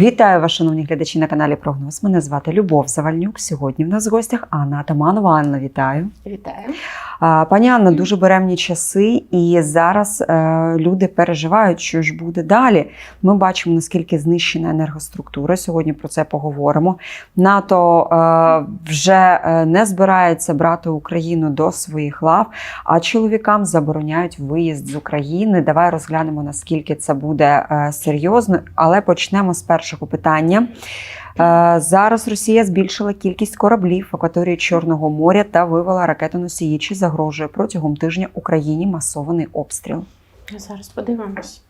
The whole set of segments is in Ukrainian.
Вітаю вас, шановні глядачі на каналі Прогноз. Мене звати Любов Завальнюк. Сьогодні в нас в гостях Анна Атаманова. Анна, вітаю. Вітаю. Пані Анна, дуже беремні часи, і зараз е, люди переживають, що ж буде далі. Ми бачимо, наскільки знищена енергоструктура. Сьогодні про це поговоримо. НАТО е, вже е, не збирається брати Україну до своїх лав, а чоловікам забороняють виїзд з України. Давай розглянемо, наскільки це буде серйозно, але почнемо з першого питання. Е, Зараз Росія збільшила кількість кораблів в акваторії Чорного моря та вивела ракетоносії, чи загрожує протягом тижня Україні масований обстріл. Зараз подивимось.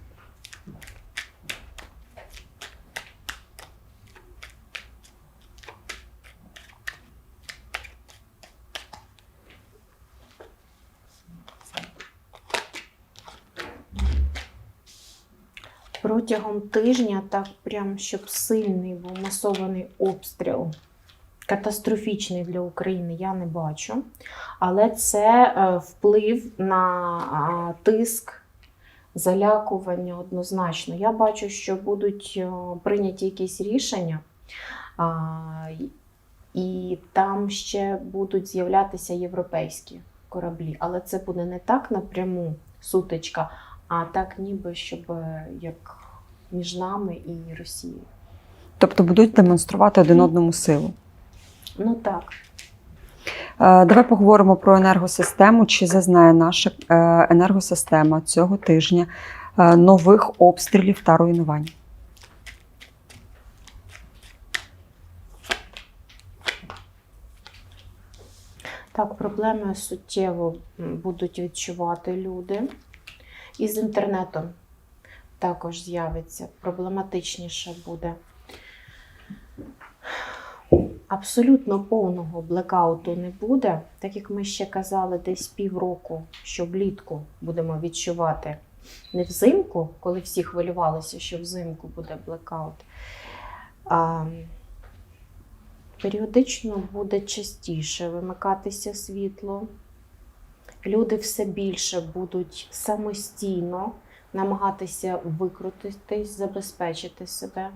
Протягом тижня так прям щоб сильний був масований обстріл. Катастрофічний для України я не бачу. Але це е, вплив на тиск, залякування однозначно. Я бачу, що будуть е, прийняті якісь рішення, і там ще будуть з'являтися європейські кораблі. Але це буде не так напряму сутичка, а так, ніби щоб е, як між нами і Росією. Тобто будуть демонструвати один одному силу. Ну так. Е, Давай поговоримо про енергосистему. Чи зазнає наша е, енергосистема цього тижня нових обстрілів та руйнувань? Так, проблеми суттєво будуть відчувати люди. І з інтернетом також з'явиться, проблематичніше буде. Абсолютно повного блекауту не буде, так як ми ще казали, десь півроку, що влітку будемо відчувати не взимку, коли всі хвилювалися, що взимку буде блекаут. А періодично буде частіше вимикатися світло. Люди все більше будуть самостійно намагатися викрутитись, забезпечити себе.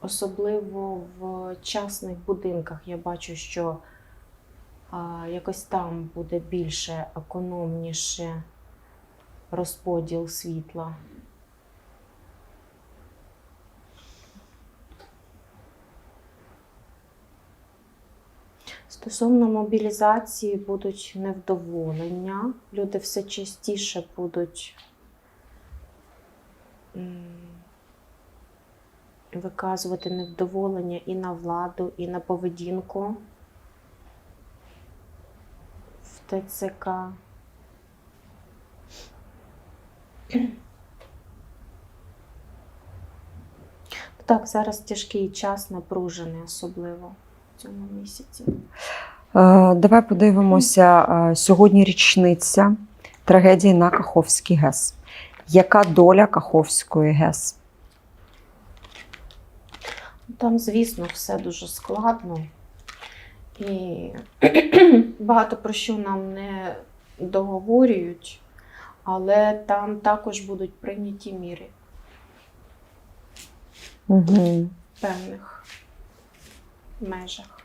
Особливо в частних будинках я бачу, що а, якось там буде більше економніше розподіл світла. Стосовно мобілізації будуть невдоволення. Люди все частіше будуть виказувати невдоволення і на владу, і на поведінку в ТЦК. Так, зараз тяжкий час, напружений, особливо в цьому місяці. Е, Давай подивимося. е, Сьогодні річниця трагедії на Каховській ГЕС. Яка доля Каховської ГЕС? Там, звісно, все дуже складно. І багато про що нам не договорюють, але там також будуть прийняті міри Угу. певних межах.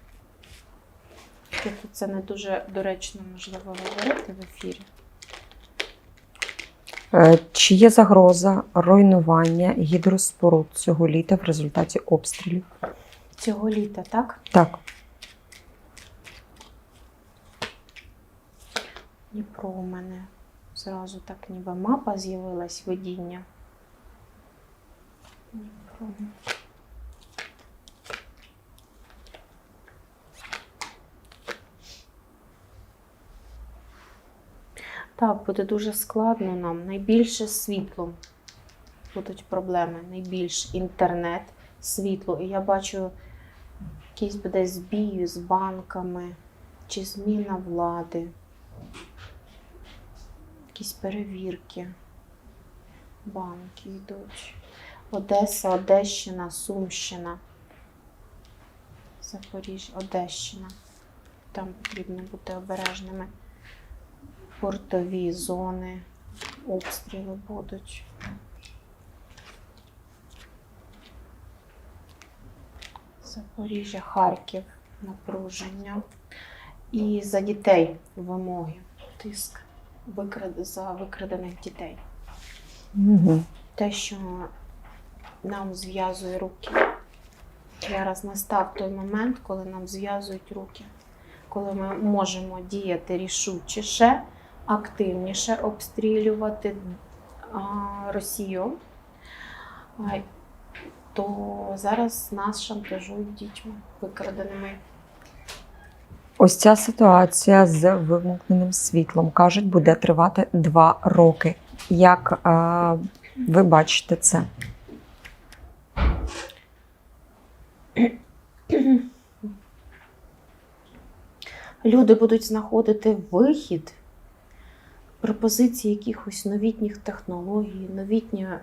Тут це не дуже доречно можливо говорити в ефірі. Е, Чи є загроза руйнування гідроспоруд цього літа в результаті обстрілів? Цього літа, так? Так. Дніпро у мене зразу так ніби мапа з'явилась видіння. Дніпро. Так, буде дуже складно нам. Найбільше світло будуть проблеми. Найбільш інтернет, світло. І я бачу якийсь буде збій з банками чи зміна влади якісь перевірки. Банки йдуть. Одеса, Одещина, Сумщина. Запоріжжя, Одещина. Там потрібно бути обережними. Портові зони, обстріли будуть. Запоріжжя, Харків, напруження. І за дітей вимоги, тиск викрад... за викрадених дітей. Угу. Те, що нам зв'язує руки. Зараз настав той момент, коли нам зв'язують руки, коли ми можемо діяти рішучіше, активніше обстрілювати а, Росію. А, то зараз нас шантажують дітьми викраденими. Ось ця ситуація з вимкненим світлом кажуть, буде тривати два роки. Як е, ви бачите це? Люди будуть знаходити вихід, пропозиції якихось новітніх технологій, новітня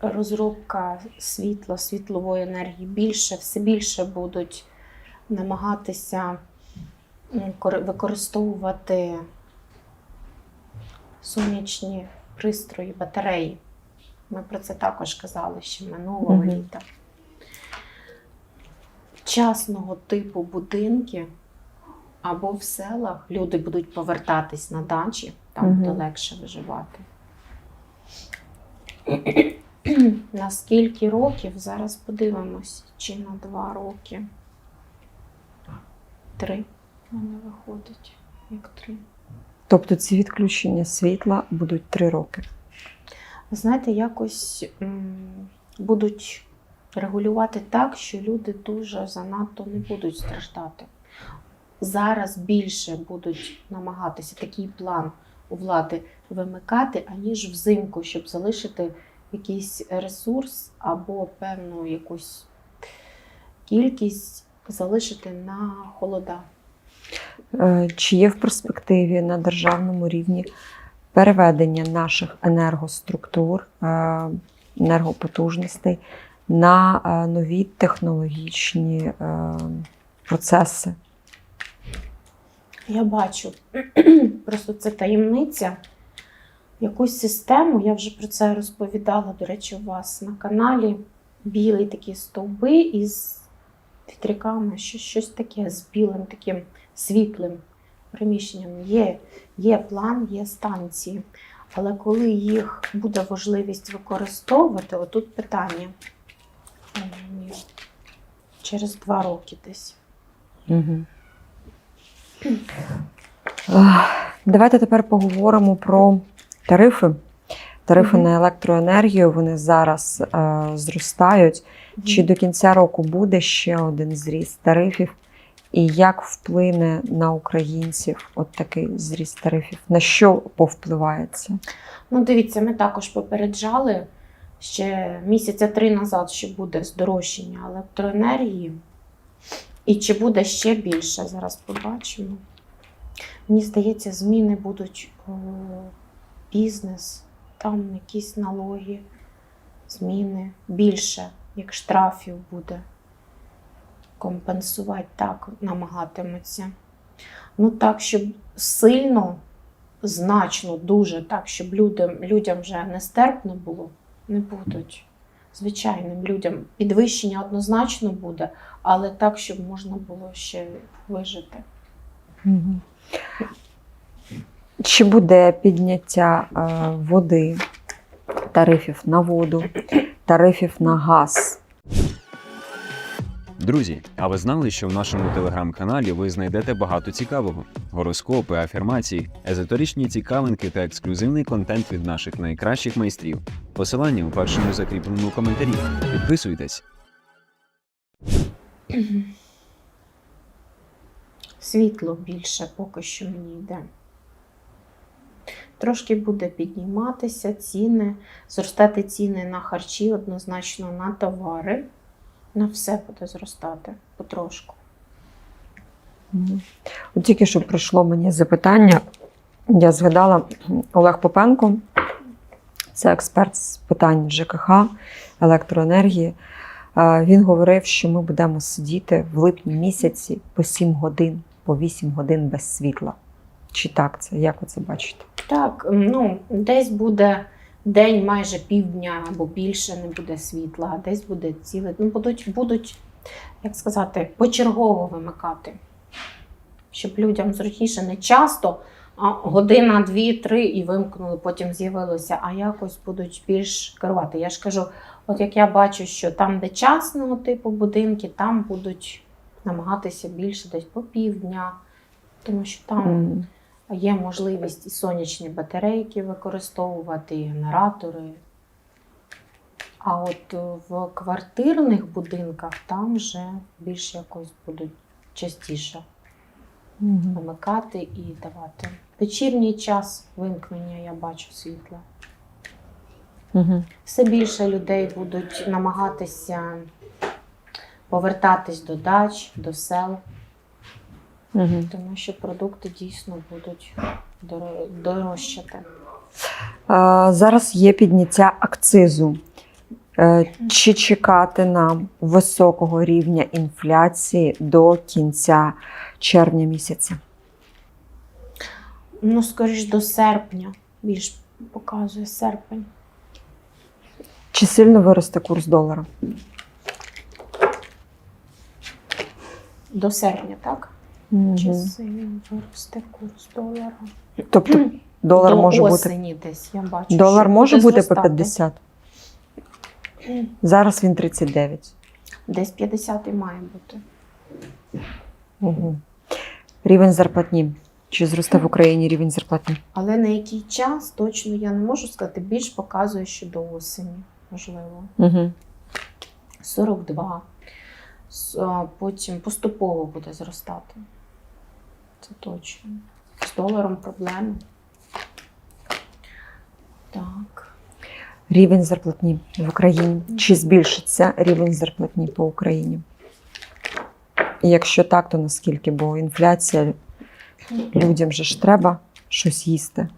розробка світла, світлової енергії більше, все більше будуть намагатися використовувати сонячні пристрої, батареї. Ми про це також казали ще минулого літа. Частного типу будинки або в селах люди будуть повертатись на дачі, там Мгм. буде легше виживати. На скільки років? Зараз подивимось, чи на два роки. Три. в мене виходить, як три. Тобто ці відключення світла будуть три роки. Знаєте, якось м, будуть регулювати так, що люди дуже занадто не будуть страждати. Зараз більше будуть намагатися такий план у влади вимикати, аніж взимку, щоб залишити якийсь ресурс або певну якусь кількість залишити на холода. Е, Чи є в перспективі на державному рівні переведення наших енергоструктур, е, енергопотужностей на е, нові технологічні процеси? Я бачу, просто це таємниця. Якусь систему, я вже про це розповідала, до речі, у вас на каналі. Білі такі стовби із вітряками, щось, щось таке з білим таким світлим приміщенням. Є, є план, є станції. Але коли їх буде можливість використовувати, отут питання. Через два роки десь. Угу. Давайте тепер поговоримо про тарифи. Тарифи Мгм. на електроенергію вони зараз е, зростають. Чи до кінця року буде ще один зріст тарифів? І як вплине на українців от такий зріст тарифів? На що повпливає це? Ну, дивіться, ми також попереджали ще місяця три назад, що буде здорожчання електроенергії. І чи буде ще більше, зараз побачимо. Мені здається, зміни будуть у бізнес, там якісь налоги, зміни більше, як штрафів буде компенсувати, так намагатиметься. Ну так, щоб сильно значно, дуже так, щоб людям, людям вже нестерпно було, не будуть. Звичайним людям підвищення однозначно буде, але так, щоб можна було ще вижити. Чи буде підняття е, води, тарифів на воду, тарифів на газ? Друзі, а ви знали, що в нашому телеграм-каналі ви знайдете багато цікавого: гороскопи, афірмації, езотеричні цікавинки та ексклюзивний контент від наших найкращих майстрів. Посилання у першому закріпленому коментарі. Підписуйтесь. Світло більше поки що мені йде. Трошки буде підніматися ціни, зростати ціни на харчі, однозначно на товари. На все буде зростати потрошку. От тільки що прийшло мені запитання. Я згадала Олег Попенко, це експерт з питань ЖКХ, електроенергії. Він говорив, що ми будемо сидіти в липні місяці по 7 годин, по 8 годин без світла. Чи так це? Як ви це бачите? Так, ну, десь буде день майже півдня або більше не буде світла, десь буде ціле. Ну, будуть, будуть як сказати, почергово вимикати. Щоб людям зручніше не часто, година, дві, три і вимкнули, потім з'явилося, а якось будуть більш керувати. Я ж кажу, от як я бачу, що там, де частного типу будинки, там будуть намагатися більше десь по півдня, тому що там М. є можливість і сонячні батарейки використовувати, і генератори. А от е, в квартирних будинках там вже більш якось будуть частіше. Вимикати і давати. Вечірній час вимкнення я бачу світла. Все більше людей будуть намагатися повертатись до дач, до сел, Мгм. тому що продукти дійсно будуть дорожчати. Е, Зараз є підняття акцизу. Е, Чи чекати нам високого рівня інфляції до кінця червня місяця? Ну, скоріш до серпня. Більш показує серпень. Чи сильно виросте курс долара? До серпня, так? Мгм. Чи сильно виросте курс долара? Тобто долар до може бути десь, я бачу. долар що може бути по 50. Зараз він 39. Десь 50 і має бути. Угу. Рівень зарплатні. Чи зросте в Україні рівень зарплатні? Але на який час точно я не можу сказати. Більш показує, що до осені, можливо. Угу. 42. Потім поступово буде зростати. Це точно. З доларом проблеми. Так. Рівень зарплатні в Україні. Чи збільшиться рівень зарплатні по Україні? І якщо так, то наскільки? Бо інфляція людям же ж треба щось їсти.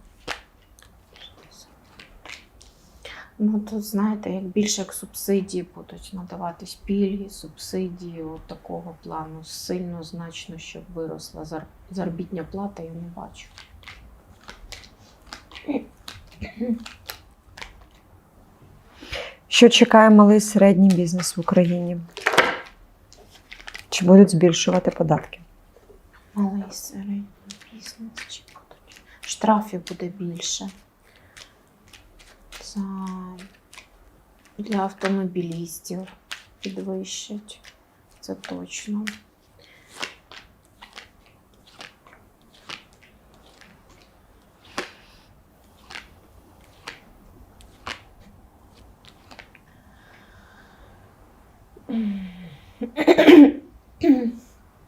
Ну, тут знаєте, як більше як субсидії будуть надаватись пільги, субсидії от такого плану. Сильно значно, щоб виросла зар... заробітня плата, я не бачу. Що чекає малий середній бізнес в Україні? Чи будуть збільшувати податки? Малий середній бізнес чи будуть. Штрафів буде більше. За... Для автомобілістів підвищать. Це точно.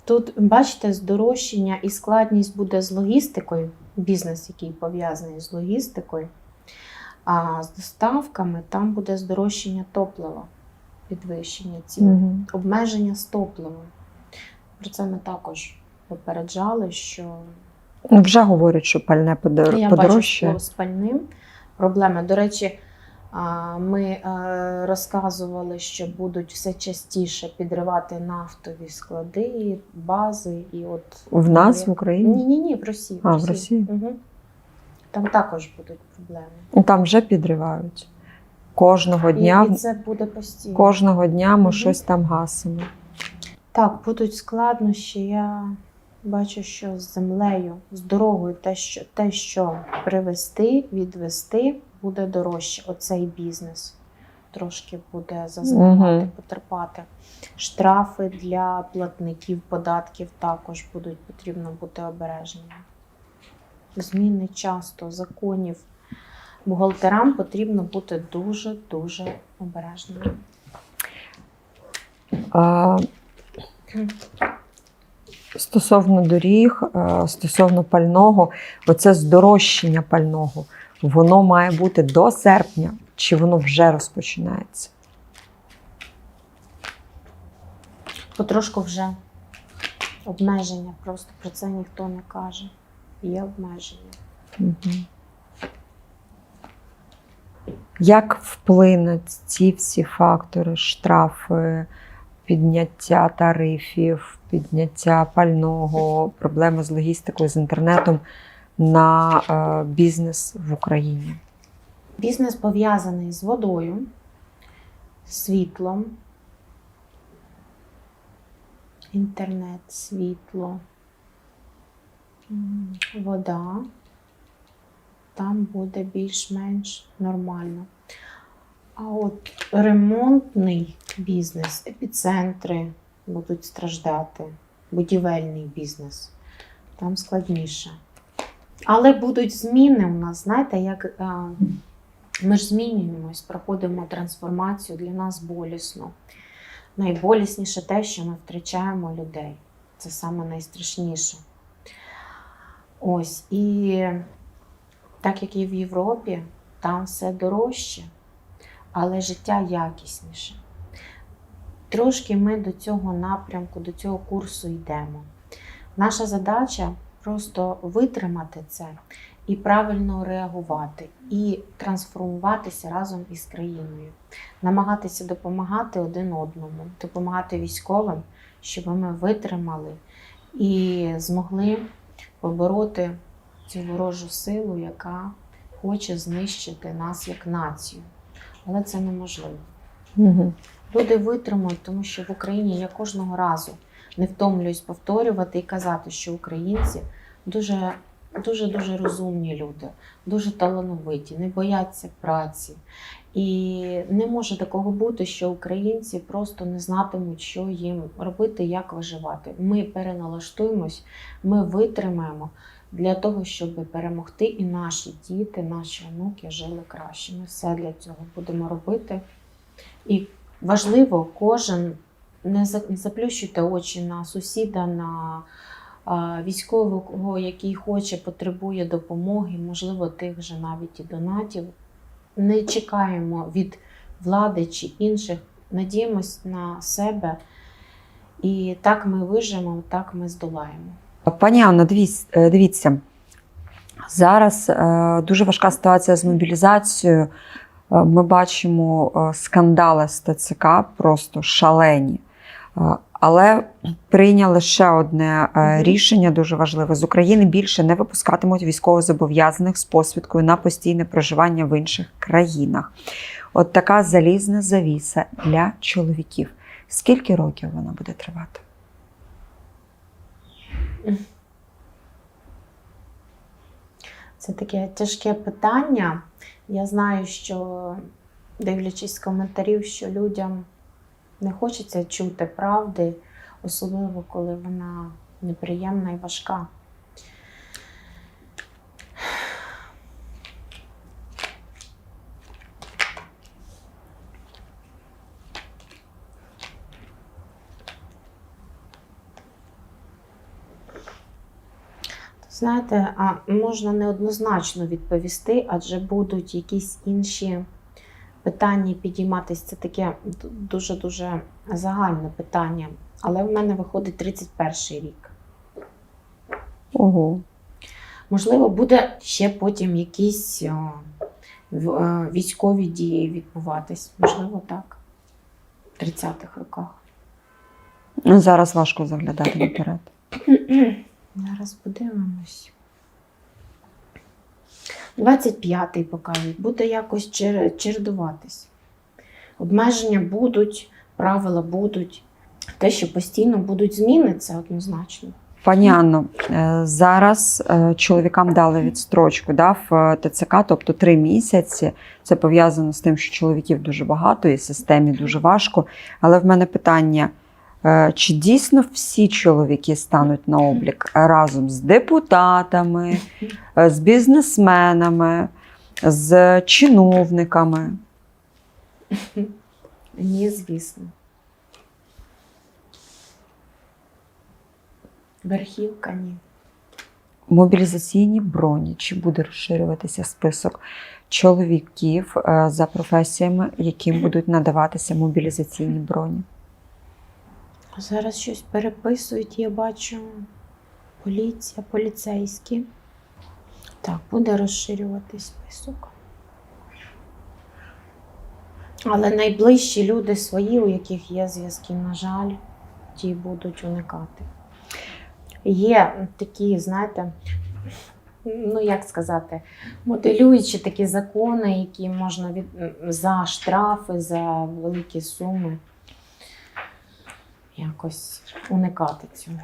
Тут, бачите, здорожчання і складність буде з логістикою, бізнес, який пов'язаний з логістикою, а з доставками там буде здорожчання топлива, підвищення цін, Угу. обмеження з топливом. Про це ми також попереджали, що Ну, вже говорять, що пальне подор... Ну, я бачу подорожчає. що з пальним проблеми. До речі, ми е, розказували, що будуть все частіше підривати нафтові склади, бази. І от В нас в Україні? ні, ні, в Росії. А, в Росії? Угу. Там також будуть проблеми. Ну, Там вже підривають. Кожного дня, І, це буде постійно. кожного дня ми Мгм. щось там гасимо. Так, будуть складнощі. Я бачу, що з землею, з дорогою, те, що, те, що привезти, відвести, буде дорожче. Оцей бізнес трошки буде зазнавати, Мгм. потерпати. Штрафи для платників податків також будуть потрібно бути обережними. Зміни часто законів. Бухгалтерам потрібно бути дуже-дуже обережними. А, Стосовно доріг, стосовно пального, оце здорожчання пального, воно має бути до серпня, чи воно вже розпочинається? Потрошку вже обмеження, просто про це ніхто не каже. Є обмеження. Мгм. Як вплинуть ці всі фактори, штрафи, підняття тарифів, підняття пального, проблеми з логістикою, з інтернетом на е, бізнес в Україні? Бізнес пов'язаний з водою, світлом, інтернет, світло, вода. Там буде більш-менш нормально. А от ремонтний бізнес, епіцентри будуть страждати, будівельний бізнес. Там складніше. Але будуть зміни у нас, знаєте, як е, ми ж змінюємось, проходимо трансформацію, для нас болісно. Найболісніше те, що ми втрачаємо людей. Це саме найстрашніше. Ось. І так як і в Європі, там все дорожче, але життя якісніше. Трошки ми до цього напрямку, до цього курсу йдемо. Наша задача просто витримати це і правильно реагувати, і трансформуватися разом із країною, намагатися допомагати один одному, допомагати військовим, щоб ми витримали і змогли побороти цю ворожу силу, яка хоче знищити нас як націю. Але це неможливо. Угу. Люди витримують, тому що в Україні я кожного разу не втомлююсь повторювати і казати, що українці дуже дуже дуже розумні люди, дуже талановиті, не бояться праці. І не може такого бути, що українці просто не знатимуть, що їм робити, як виживати. Ми переналаштуємось, ми витримаємо для того, щоб перемогти, і наші діти, наші онуки жили краще. Ми все для цього будемо робити. І важливо, кожен не заплющуйте очі на сусіда, на військового, який хоче, потребує допомоги, можливо, тих же навіть і донатів. Не чекаємо від влади чи інших, надіємось на себе. І так ми виживемо, так ми здолаємо. Пані дивіться, е. Зараз е, дуже важка ситуація з мобілізацією. Е, Ми бачимо скандали з ТЦК, просто шалені. Е, Але прийняли ще одне е, рішення дуже важливе: з України більше не випускатимуть військовозобов'язаних з посвідкою на постійне проживання в інших країнах. От така залізна завіса для чоловіків. Скільки років вона буде тривати? Це таке тяжке питання. Я знаю, що дивлячись з коментарів, що людям не хочеться чути правди, особливо коли вона неприємна і важка. Знаєте, а можна неоднозначно відповісти, адже будуть якісь інші питання підійматися. Це таке дуже-дуже загальне питання. Але в мене виходить 31 рік. Ого. Можливо, буде ще потім якісь о, е, військові дії відбуватись. Можливо, так. В 30-х роках. Зараз важко заглядати наперед. Зараз подивимось. 25-й покажуть, буде якось чер- чередуватись. Обмеження будуть, правила будуть. Те, що постійно будуть зміни, це однозначно. Пані Анно, е, зараз е, чоловікам дали відстрочку да, в е, ТЦК, тобто три місяці. Це пов'язано з тим, що чоловіків дуже багато і системі дуже важко. Але в мене питання: чи дійсно всі чоловіки стануть на облік разом з депутатами, е, з бізнесменами, з чиновниками? Ні, звісно. Верхівка ні. Мобілізаційні броні, чи буде розширюватися список чоловіків е, за професіями, яким будуть надаватися мобілізаційні броні? Зараз щось переписують, я бачу. Поліція, поліцейські. Так, буде розширюватись список. Але найближчі люди свої, у яких є зв'язки, на жаль, ті будуть уникати. Є такі, знаєте, ну як сказати, моделюючі такі закони, які можна від... за штрафи, за великі суми. Якось уникати цього.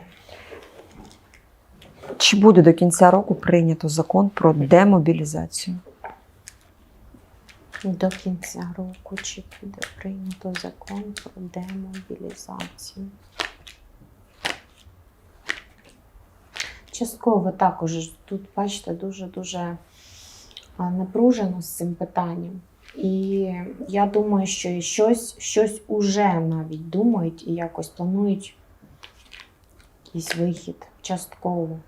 Чи буде до кінця року прийнято закон про демобілізацію? До кінця року чи буде прийнято закон про демобілізацію. Частково також тут, бачите, дуже-дуже напружено з цим питанням. І я думаю, що щось, щось уже навіть думають і якось планують якийсь вихід частково.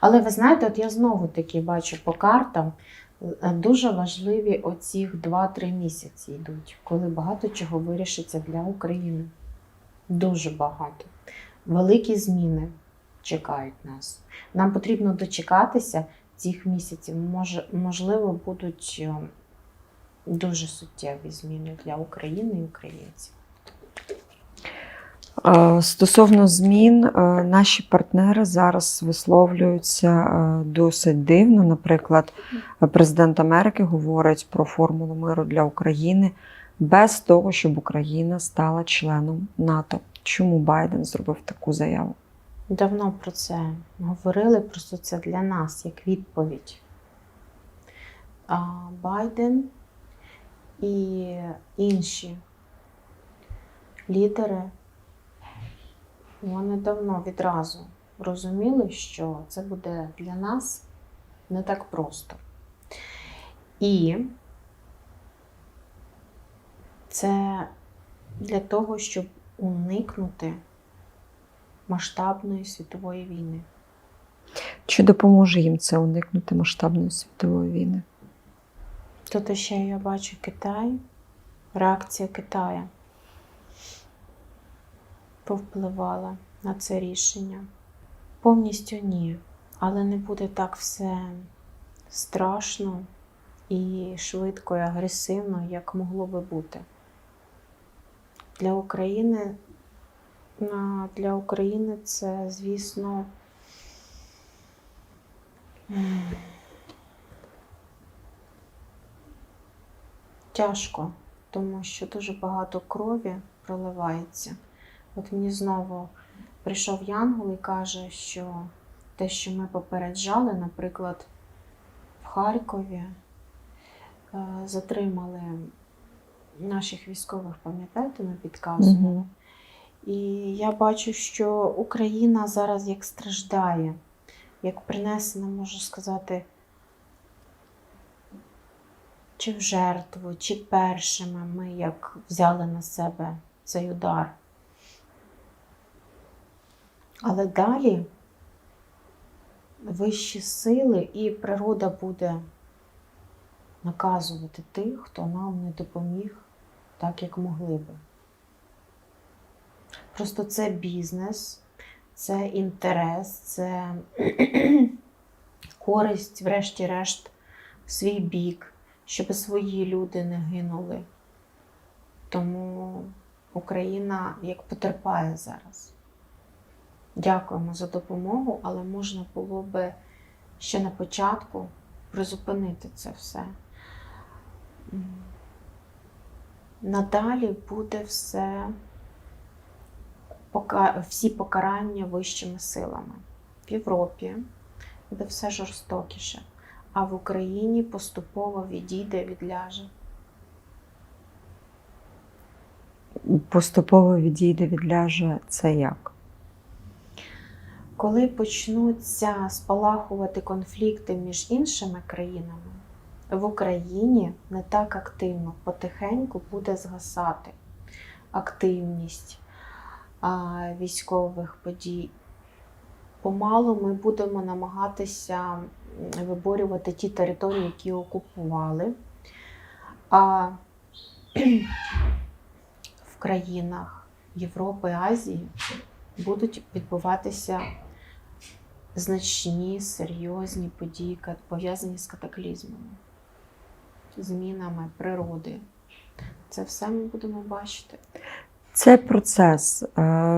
Але ви знаєте, от я знову таки бачу по картам, е, дуже важливі оці 2-3 місяці йдуть, коли багато чого вирішиться для України. Дуже багато. Великі зміни чекають нас. Нам потрібно дочекатися цих місяців. Може, можливо, будуть е, дуже суттєві зміни для України і українців. Е, Стосовно змін, е, наші партнери зараз висловлюються досить дивно. Наприклад, президент Америки говорить про формулу миру для України без того, щоб Україна стала членом НАТО. Чому Байден зробив таку заяву? Давно про це говорили, просто це для нас як відповідь. Байден і інші лідери вони давно відразу розуміли, що це буде для нас не так просто. І це для того, щоб уникнути масштабної світової війни. Чи допоможе їм це уникнути масштабної світової війни? Тут ще я бачу Китай, реакція Китаю повпливала на це рішення. Повністю ні, але не буде так все страшно і швидко і агресивно, як могло би бути. Для України, для України це, звісно, тяжко, тому що дуже багато крові проливається. От мені знову прийшов Янгол і каже, що те, що ми попереджали, наприклад, в Харкові е, затримали наших військових, пам'ятаєте, ми підказували. І я бачу, що Україна зараз як страждає, як принесена, можу сказати, чи в жертву, чи першими ми як взяли на себе цей удар. Але далі вищі сили і природа буде наказувати тих, хто нам не допоміг так, як могли би. Просто це бізнес, це інтерес, це користь, врешті-решт, свій бік, щоб свої люди не гинули. Тому Україна як потерпає зараз. Дякуємо за допомогу, але можна було би ще на початку призупинити це все. Надалі буде все всі покарання вищими силами. В Європі буде все жорстокіше, а в Україні поступово відійде, відляже. Поступово відійде, відляже це як? Коли почнуться спалахувати конфлікти між іншими країнами, в Україні не так активно, потихеньку буде згасати активність військових подій. Помалу ми будемо намагатися виборювати ті території, які окупували. А в країнах Європи, Азії будуть відбуватися значні серйозні події, пов'язані з катаклізмами, змінами природи. Це все ми будемо бачити. Цей процес е,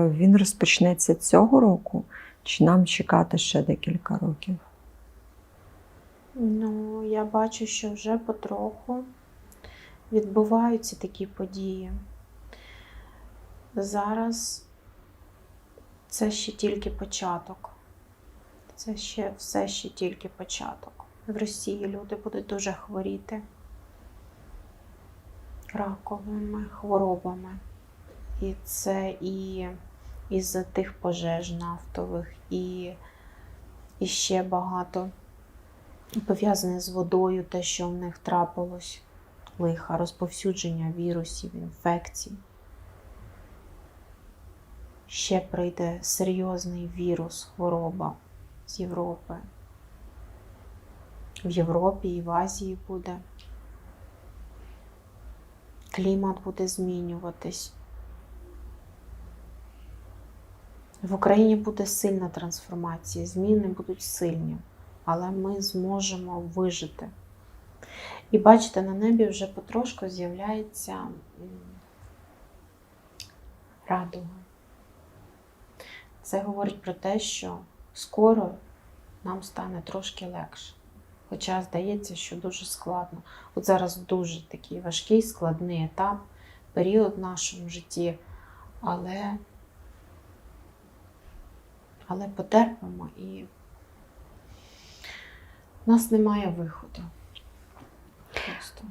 він розпочнеться цього року, чи нам чекати ще декілька років? Ну, я бачу, що вже потроху відбуваються такі події. зараз це ще тільки початок. Це ще все ще тільки початок. В Росії люди будуть дуже хворіти раковими хворобами. І це і із-за тих пожеж нафтових, і, і ще багато пов'язане з водою, те, що в них трапилось, лиха, розповсюдження вірусів, інфекцій. Ще прийде серйозний вірус, хвороба з Європи. В Європі і в Азії буде. Клімат буде змінюватись. В Україні буде сильна трансформація, зміни будуть сильні, але ми зможемо вижити. І бачите, на небі вже потрошку з'являється радуга. Це говорить про те, що скоро нам стане трошки легше. Хоча здається, що дуже складно. От зараз дуже такий важкий, складний етап, період в нашому житті, але, але потерпимо і в нас немає виходу. Просто.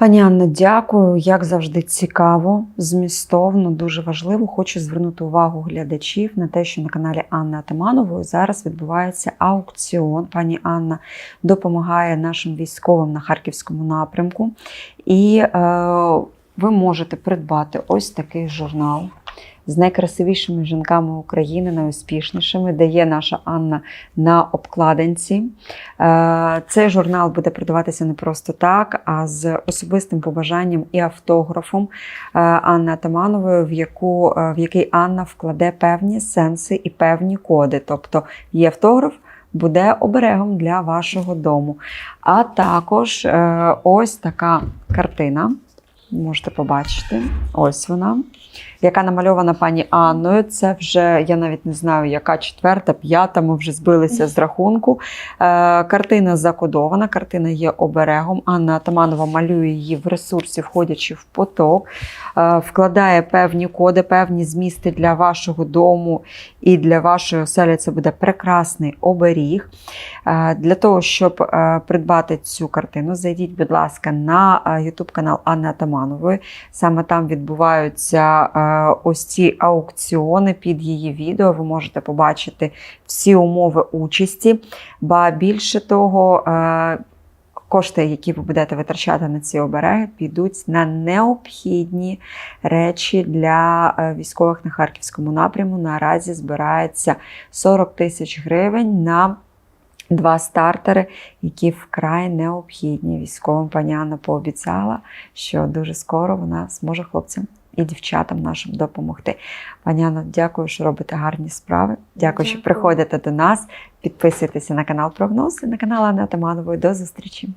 Пані Анна, дякую. Як завжди, цікаво, змістовно, дуже важливо. Хочу звернути увагу глядачів на те, що на каналі Анни Атаманової зараз відбувається аукціон. Пані Анна допомагає нашим військовим на харківському напрямку. І е, ви можете придбати ось такий журнал з найкрасивішими жінками України, найуспішнішими, де є наша Анна на обкладинці. Е, Цей журнал буде продаватися не просто так, а з особистим побажанням і автографом е, Анни Атаманової, в, яку, е, в який Анна вкладе певні сенси і певні коди. Тобто є автограф. Буде оберегом для вашого дому. А також е, ось така картина. Можете побачити. Ось вона, яка намальована пані Анною. Це вже я навіть не знаю, яка четверта, п'ята. Ми вже збилися з рахунку. Е, картина закодована, картина є оберегом. Анна Атаманова малює її в ресурсі, входячи в поток, е, вкладає певні коди, певні змісти для вашого дому і для вашої оселі. Це буде прекрасний оберіг. Е, Для того, щоб придбати цю картину, зайдіть, будь ласка, на YouTube канал Анни Атаманової. Саме там відбуваються ось ці аукціони під її відео. Ви можете побачити всі умови участі. Ба більше того, е, кошти, які ви будете витрачати на ці обереги, підуть на необхідні речі для е, військових на харківському напряму. Наразі збирається 40 тисяч гривень на два стартери, які вкрай необхідні. Військовим пані Анна пообіцяла, що дуже скоро вона зможе хлопцям і дівчатам нашим допомогти. Пані Анна, дякую, що робите гарні справи. Дякую, що приходите до нас. Підписуйтеся на канал Прогноз і на канал Анни Атаманової. До зустрічі!